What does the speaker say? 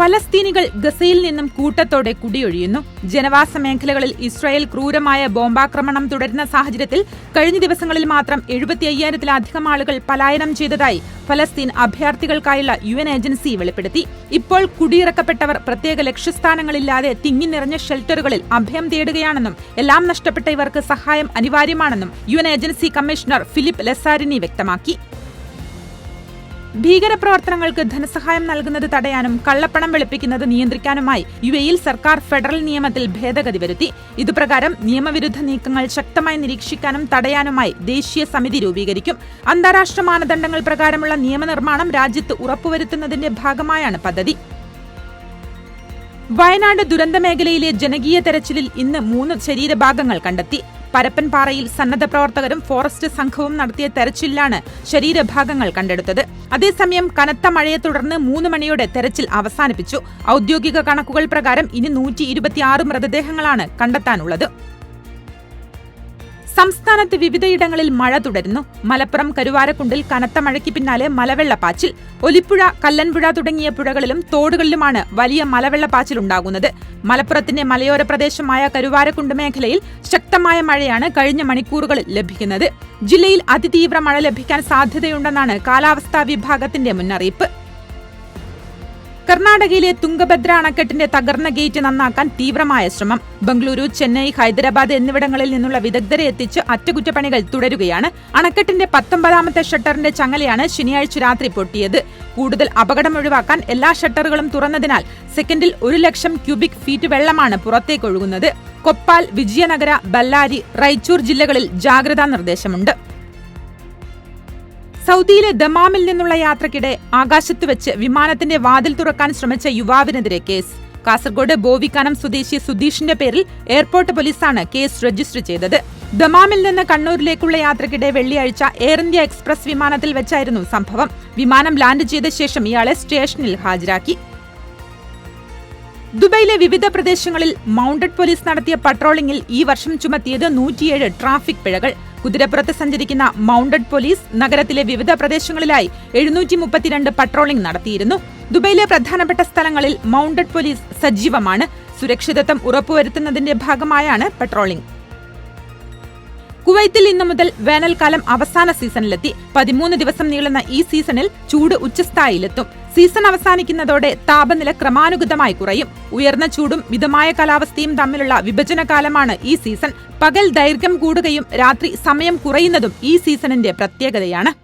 ഫലസ്തീനികൾ ഗസയിൽ നിന്നും കൂട്ടത്തോടെ കുടിയൊഴിയുന്നു. ജനവാസ മേഖലകളിൽ ഇസ്രായേൽ ക്രൂരമായ ബോംബാക്രമണം തുടരുന്ന സാഹചര്യത്തിൽ കഴിഞ്ഞ ദിവസങ്ങളിൽ മാത്രം എഴുപത്തി അയ്യായിരത്തിലധികം ആളുകൾ പലായനം ചെയ്തതായി ഫലസ്തീൻ അഭയാർത്ഥികൾക്കായുള്ള യു എൻ ഏജൻസി വെളിപ്പെടുത്തി. ഇപ്പോൾ കുടിയിറക്കപ്പെട്ടവർ പ്രത്യേക ലക്ഷ്യസ്ഥാനങ്ങളില്ലാതെ തിങ്ങി നിറഞ്ഞ ഷെൽട്ടറുകളിൽ അഭയം തേടുകയാണെന്നും എല്ലാം നഷ്ടപ്പെട്ട ഇവർക്ക് സഹായം അനിവാര്യമാണെന്നും U agency commissioner Philippe Lazzarini വ്യക്തമാക്കി. ഭീകരപ്രവർത്തനങ്ങൾക്ക് ധനസഹായം നൽകുന്നത് തടയാനും കള്ളപ്പണം വെളുപ്പിക്കുന്നത് നിയന്ത്രിക്കാനുമായി യു എയിൽ സർക്കാർ ഫെഡറൽ നിയമത്തിൽ ഭേദഗതി വരുത്തി. ഇതുപ്രകാരം നിയമവിരുദ്ധ നീക്കങ്ങൾ ശക്തമായി നിരീക്ഷിക്കാനും തടയാനുമായി ദേശീയ സമിതി രൂപീകരിക്കും. അന്താരാഷ്ട്ര മാനദണ്ഡങ്ങൾ പ്രകാരമുള്ള നിയമനിർമ്മാണം രാജ്യത്ത് ഉറപ്പുവരുത്തുന്നതിന്റെ ഭാഗമായാണ് പദ്ധതി. വയനാട് ദുരന്ത മേഖലയിലെ ജനകീയ തെരച്ചിലിൽ ഇന്ന് മൂന്ന് ശരീരഭാഗങ്ങൾ കണ്ടെത്തി. പരപ്പൻപാറയിൽ സന്നദ്ധ പ്രവർത്തകരും ഫോറസ്റ്റ് സംഘവും നടത്തിയ തെരച്ചിലാണ് ശരീരഭാഗങ്ങൾ കണ്ടെടുത്തത്. അതേസമയം കനത്ത മഴയെ തുടർന്ന് മൂന്ന് മണിയോടെ തെരച്ചിൽ അവസാനിപ്പിച്ചു. ഔദ്യോഗിക കണക്കുകൾ പ്രകാരം ഇനി നൂറ്റി മൃതദേഹങ്ങളാണ് കണ്ടെത്താനുള്ളത്. സംസ്ഥാനത്ത് വിവിധയിടങ്ങളിൽ മഴ തുടരുന്നു. മലപ്പുറം കരുവാരക്കുണ്ടിൽ കനത്ത മഴയ്ക്ക് പിന്നാലെ മലവെള്ളപ്പാച്ചിൽ. ഒലിപ്പുഴ കല്ലൻപുഴ തുടങ്ങിയ പുഴകളിലും തോടുകളിലുമാണ് വലിയ മലവെള്ളപ്പാച്ചിൽ ഉണ്ടാകുന്നത്. മലപ്പുറത്തിന്റെ മലയോര പ്രദേശമായ കരുവാരക്കുണ്ട് മേഖലയിൽ ശക്തമായ മഴയാണ് കഴിഞ്ഞ മണിക്കൂറുകളിൽ ലഭിക്കുന്നത്. ജില്ലയിൽ അതിതീവ്ര മഴ ലഭിക്കാൻ സാധ്യതയുണ്ടെന്നാണ് കാലാവസ്ഥാ വിഭാഗത്തിന്റെ മുന്നറിയിപ്പ്. കർണാടകയിലെ തുംഗഭദ്ര അണക്കെട്ടിന്റെ തകർന്ന ഗേറ്റ് നന്നാക്കാൻ തീവ്രമായ ശ്രമം. ബംഗളൂരു ചെന്നൈ ഹൈദരാബാദ് എന്നിവിടങ്ങളിൽ നിന്നുള്ള വിദഗ്ധരെ എത്തിച്ച് അറ്റകുറ്റപ്പണികൾ തുടരുകയാണ്. അണക്കെട്ടിന്റെ പത്തൊമ്പതാമത്തെ ഷട്ടറിന്റെ ചങ്ങലയാണ് ശനിയാഴ്ച രാത്രി പൊട്ടിയത്. കൂടുതൽ അപകടം ഒഴിവാക്കാൻ എല്ലാ ഷട്ടറുകളും തുറന്നതിനാൽ സെക്കൻഡിൽ ഒരു ലക്ഷം ക്യൂബിക് ഫീറ്റ് വെള്ളമാണ് പുറത്തേക്കൊഴുകുന്നത്. കൊപ്പാൽ വിജയനഗര ബല്ലാരി റൈച്ചൂർ ജില്ലകളിൽ ജാഗ്രതാ നിർദ്ദേശമുണ്ട്. സൗദിയിലെ ദമാമിൽ നിന്നുള്ള യാത്രക്കിടെ ആകാശത്ത് വെച്ച് വിമാനത്തിന്റെ വാതിൽ തുറക്കാൻ ശ്രമിച്ച യുവാവിനെതിരെ കേസ്. കാസർഗോഡ് ബോവിക്കാനം സ്വദേശി സുധീഷിന്റെ പേരിൽ എയർപോർട്ട് പോലീസാണ് കേസ് രജിസ്റ്റർ ചെയ്തത്. ദമാമിൽ നിന്ന് കണ്ണൂരിലേക്കുള്ള യാത്രക്കിടെ വെള്ളിയാഴ്ച എയർ ഇന്ത്യ എക്സ്പ്രസ് വിമാനത്തിൽ വെച്ചായിരുന്നു സംഭവം. വിമാനം ലാൻഡ് ചെയ്ത ശേഷം ഇയാളെ സ്റ്റേഷനിൽ ഹാജരാക്കി. ദുബൈയിലെ വിവിധ പ്രദേശങ്ങളിൽ മൗണ്ടഡ് പോലീസ് നടത്തിയ പട്രോളിംഗിൽ ഈ വർഷം ചുമത്തിയത് നൂറ്റിയേഴ് ട്രാഫിക് പിഴകൾ. കുതിരപ്പുറത്ത് സഞ്ചരിക്കുന്ന മൗണ്ടഡ് പോലീസ് നഗരത്തിലെ വിവിധ പ്രദേശങ്ങളിലായി എഴുന്നൂറ്റി മുപ്പത്തിരണ്ട് പട്രോളിംഗ് നടത്തിയിരുന്നു. ദുബൈയിലെ പ്രധാനപ്പെട്ട സ്ഥലങ്ങളിൽ മൗണ്ടഡ് പോലീസ് സജീവമാണ്. സുരക്ഷിതത്വം ഉറപ്പുവരുത്തുന്നതിന്റെ ഭാഗമായാണ് പട്രോളിംഗ് കുവൈത്തിൽ ഇന്നു മുതൽ വേനൽക്കാലം അവസാന സീസണിലെത്തി. പതിമൂന്ന് ദിവസം നീളുന്ന ഈ സീസണിൽ ചൂട് ഉച്ചസ്ഥായിലെത്തും സീസൺ അവസാനിക്കുന്നതോടെ താപനില ക്രമാനുഗതമായി കുറയും. ഉയർന്ന ചൂടും മിതമായ കാലാവസ്ഥയും തമ്മിലുള്ള വിഭജന കാലമാണ് ഈ സീസൺ. പകൽ ദൈർഘ്യം കൂടുകയും രാത്രി സമയം കുറയുന്നതും ഈ സീസണിന്റെ പ്രത്യേകതയാണ്.